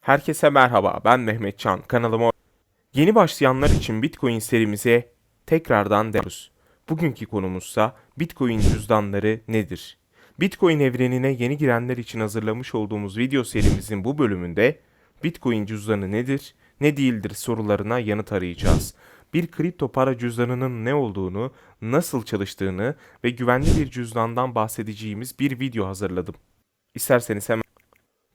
Herkese merhaba, ben Mehmetcan. Kanalıma yeni başlayanlar için Bitcoin serimize tekrardan dönüyoruz. Bugünkü konumuzsa Bitcoin cüzdanları nedir? Bitcoin evrenine yeni girenler için hazırlamış olduğumuz video serimizin bu bölümünde Bitcoin cüzdanı nedir, ne değildir sorularına yanıt arayacağız. Bir kripto para cüzdanının ne olduğunu, nasıl çalıştığını ve güvenli bir cüzdandan bahsedeceğimiz bir video hazırladım. İsterseniz hemen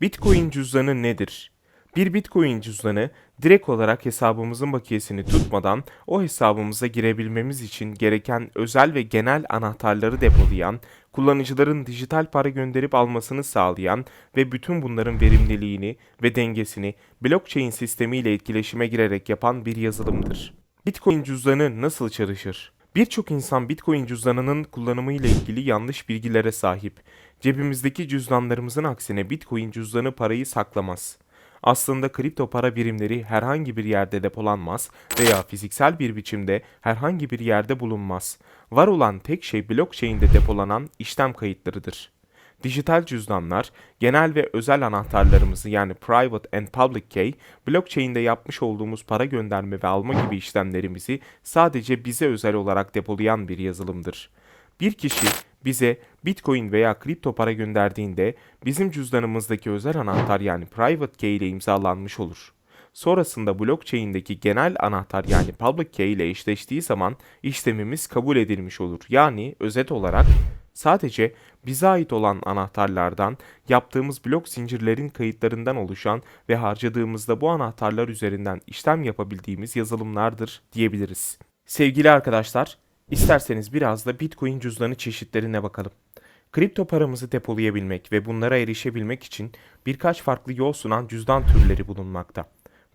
Bitcoin cüzdanı nedir? Bir Bitcoin cüzdanı direkt olarak hesabımızın bakiyesini tutmadan o hesabımıza girebilmemiz için gereken özel ve genel anahtarları depolayan, kullanıcıların dijital para gönderip almasını sağlayan ve bütün bunların verimliliğini ve dengesini blockchain sistemiyle etkileşime girerek yapan bir yazılımdır. Bitcoin cüzdanı nasıl çalışır? Birçok insan Bitcoin cüzdanının kullanımıyla ilgili yanlış bilgilere sahip. Cebimizdeki cüzdanlarımızın aksine Bitcoin cüzdanı parayı saklamaz. Aslında kripto para birimleri herhangi bir yerde depolanmaz veya fiziksel bir biçimde herhangi bir yerde bulunmaz. Var olan tek şey blockchain'de depolanan işlem kayıtlarıdır. Dijital cüzdanlar, genel ve özel anahtarlarımızı yani private and public key, blockchain'de yapmış olduğumuz para gönderme ve alma gibi işlemlerimizi sadece bize özel olarak depolayan bir yazılımdır. Bir kişi bize Bitcoin veya kripto para gönderdiğinde bizim cüzdanımızdaki özel anahtar yani private key ile imzalanmış olur. Sonrasında blockchain'deki genel anahtar yani public key ile eşleştiği zaman işlemimiz kabul edilmiş olur. Yani özet olarak sadece bize ait olan anahtarlardan yaptığımız blok zincirlerin kayıtlarından oluşan ve harcadığımızda bu anahtarlar üzerinden işlem yapabildiğimiz yazılımlardır diyebiliriz. Sevgili arkadaşlar, isterseniz biraz da Bitcoin cüzdanı çeşitlerine bakalım. Kripto paramızı depolayabilmek ve bunlara erişebilmek için birkaç farklı yol sunan cüzdan türleri bulunmakta.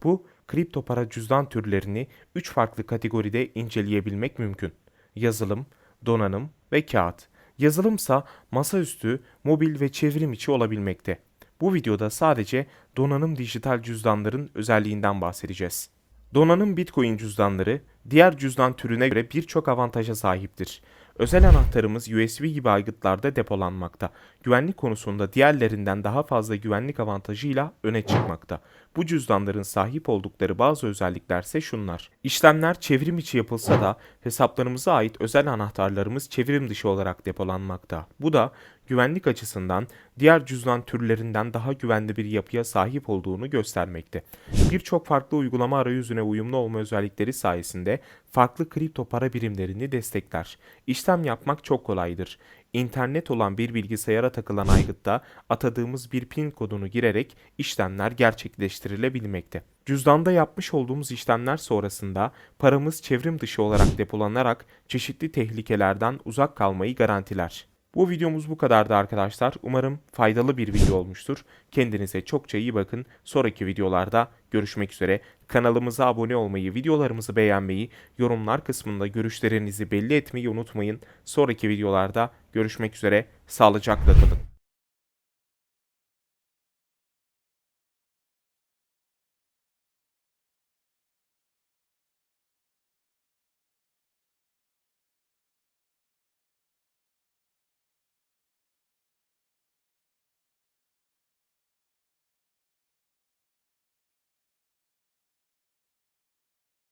Bu kripto para cüzdan türlerini 3 farklı kategoride inceleyebilmek mümkün. Yazılım, donanım ve kağıt. Yazılımsa masaüstü, mobil ve çevrim içi olabilmekte. Bu videoda sadece donanım dijital cüzdanların özelliğinden bahsedeceğiz. Donanım Bitcoin cüzdanları diğer cüzdan türüne göre birçok avantaja sahiptir. Özel anahtarımız USB gibi aygıtlarda depolanmakta. Güvenlik konusunda diğerlerinden daha fazla güvenlik avantajıyla öne çıkmakta. Bu cüzdanların sahip oldukları bazı özellikler ise şunlar. İşlemler çevrim içi yapılsa da hesaplarımıza ait özel anahtarlarımız çevrim dışı olarak depolanmakta. Bu da güvenlik açısından diğer cüzdan türlerinden daha güvenli bir yapıya sahip olduğunu göstermekte. Birçok farklı uygulama arayüzüne uyumlu olma özellikleri sayesinde farklı kripto para birimlerini destekler. İşlem yapmak çok kolaydır. İnternet olan bir bilgisayara takılan aygıtta atadığımız bir pin kodunu girerek işlemler gerçekleştirilebilmekte. Cüzdanda yapmış olduğumuz işlemler sonrasında paramız çevrim dışı olarak depolanarak çeşitli tehlikelerden uzak kalmayı garantiler. Bu videomuz bu kadardı arkadaşlar. Umarım faydalı bir video olmuştur. Kendinize çokça iyi bakın. Sonraki videolarda görüşmek üzere. Kanalımıza abone olmayı, videolarımızı beğenmeyi, yorumlar kısmında görüşlerinizi belli etmeyi unutmayın. Sonraki videolarda görüşmek üzere. Sağlıcakla kalın.